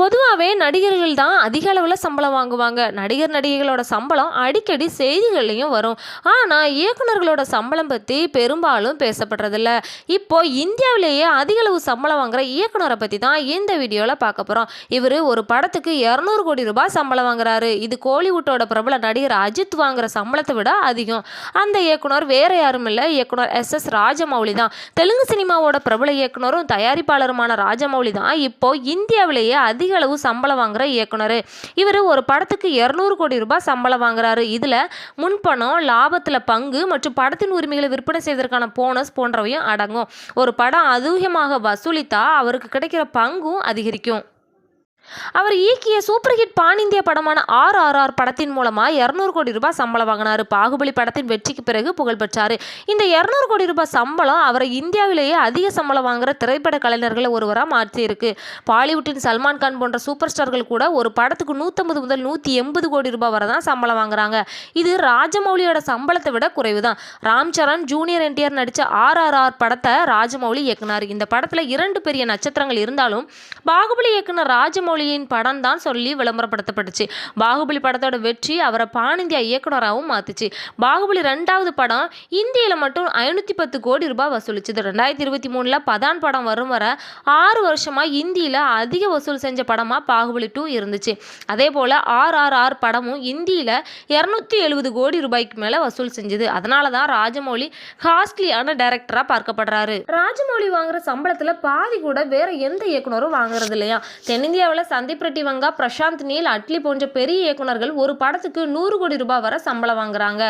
பொதுவாகவே நடிகர்கள் தான் அதிக அளவில் சம்பளம் வாங்குவாங்க. நடிகர் நடிகைகளோட சம்பளம் அடிக்கடி செய்திகள்லையும் வரும். ஆனால் இயக்குனர்களோட சம்பளம் பற்றி பெரும்பாலும் பேசப்படுறதில்ல. இப்போ இந்தியாவிலேயே அதிக அளவு சம்பளம் வாங்குற இயக்குனரை பற்றி தான் இந்த வீடியோவில் பார்க்க போகிறோம் இவர் ஒரு படத்துக்கு இரநூறு கோடி ரூபாய் சம்பளம் வாங்குறாரு. இது கோலிவுட்டோட பிரபல நடிகர் அஜித் வாங்குற சம்பளத்தை விட அதிகம். அந்த இயக்குனர் வேற யாரும் இல்லை. இயக்குனர் எஸ். எஸ். ராஜமௌலி தான். தெலுங்கு சினிமாவோட பிரபல இயக்குனரும் தயாரிப்பாளருமான ராஜமௌலி தான். இப்போ இந்தியாவிலேயே அதிக அதிக அளவு சம்பளம் வாங்குற இயக்குனர். இவர் ஒரு படத்துக்கு இரநூறு கோடி ரூபாய் சம்பளம் வாங்குறாரு. இதில் முன்பணம் லாபத்தில் பங்கு மற்றும் படத்தின் உரிமைகளை விற்பனை செய்வதற்கான போனஸ் போன்றவையும் அடங்கும். ஒரு படம் அதிகமாக வசூலித்தா அவருக்கு கிடைக்கிற பங்கும் அதிகரிக்கும். அவர் இயக்கிய சூப்பர் ஹிட் பான் இந்திய படமான ஆர் ஆர் ஆர் படத்தின் மூலமாக இரநூறு கோடி ரூபாய் சம்பளம் வாங்கினார். பாகுபலி படத்தின் வெற்றிக்கு பிறகு புகழ் பெற்றார். இந்த இரநூறு கோடி ரூபாய் சம்பளம் அவரை இந்தியாவிலேயே அதிக சம்பளம் வாங்குற திரைப்பட கலைஞர்களை ஒருவராக மாற்றியிருக்கு. பாலிவுட்டின் சல்மான் கான் போன்ற சூப்பர் ஸ்டார்கள் கூட ஒரு படத்துக்கு நூற்றம்பது முதல் நூற்றி எண்பது கோடி ரூபாய் வரை தான் சம்பளம் வாங்குறாங்க. இது ராஜமௌலியோட சம்பளத்தை விட குறைவு தான் ராம் சரண் ஜூனியர் என்டிஆர் நடித்த ஆர் ஆர் ஆர் படத்தை ராஜமௌலி இயக்குனார். இந்த படத்தில் இரண்டு பெரிய நட்சத்திரங்கள் இருந்தாலும் பாகுபலி இயக்குனர் ராஜமௌலி பாகுபலியின் படம் தான் சொல்லி விளம்பரப்படுத்தப்பட்டுச்சு. பாகுபலி படத்தோட வெற்றி அவரை பானிந்தியா இயக்குனராகவும் மாத்துச்சு. பாகுபலி ரெண்டாவது படம் இந்தியில் மட்டும் ஐநூற்றி பத்து கோடி ரூபாய் வசூலிச்சது. ரெண்டாயிரத்தி இருபத்தி மூணில் பதான் படம் வரும் வர ஆறு வருஷமாக இந்தியில் அதிக வசூல் செஞ்ச படமாக பாகுபலி டூ இருந்துச்சு. அதே போல் ஆர் ஆர் ஆர் படமும் இந்தியில் இரநூத்தி எழுபது கோடி ரூபாய்க்கு மேலே வசூல் செஞ்சது. அதனால தான் ராஜமௌலி காஸ்ட்லியான டைரக்டராக பார்க்கப்படுறாரு. ராஜமௌலி வாங்குற சம்பளத்தில் பாதி கூட வேற எந்த இயக்குனரும் வாங்குறது இல்லையா? தென்னிந்தியாவில் சந்தீப் ரெட்டி வங்கா பிரசாந்த் நீல் அட்லி போன்ற பெரிய இயக்குனர்கள் ஒரு படத்துக்கு நூறு கோடி ரூபாய் வரை சம்பளம் வாங்குறாங்க.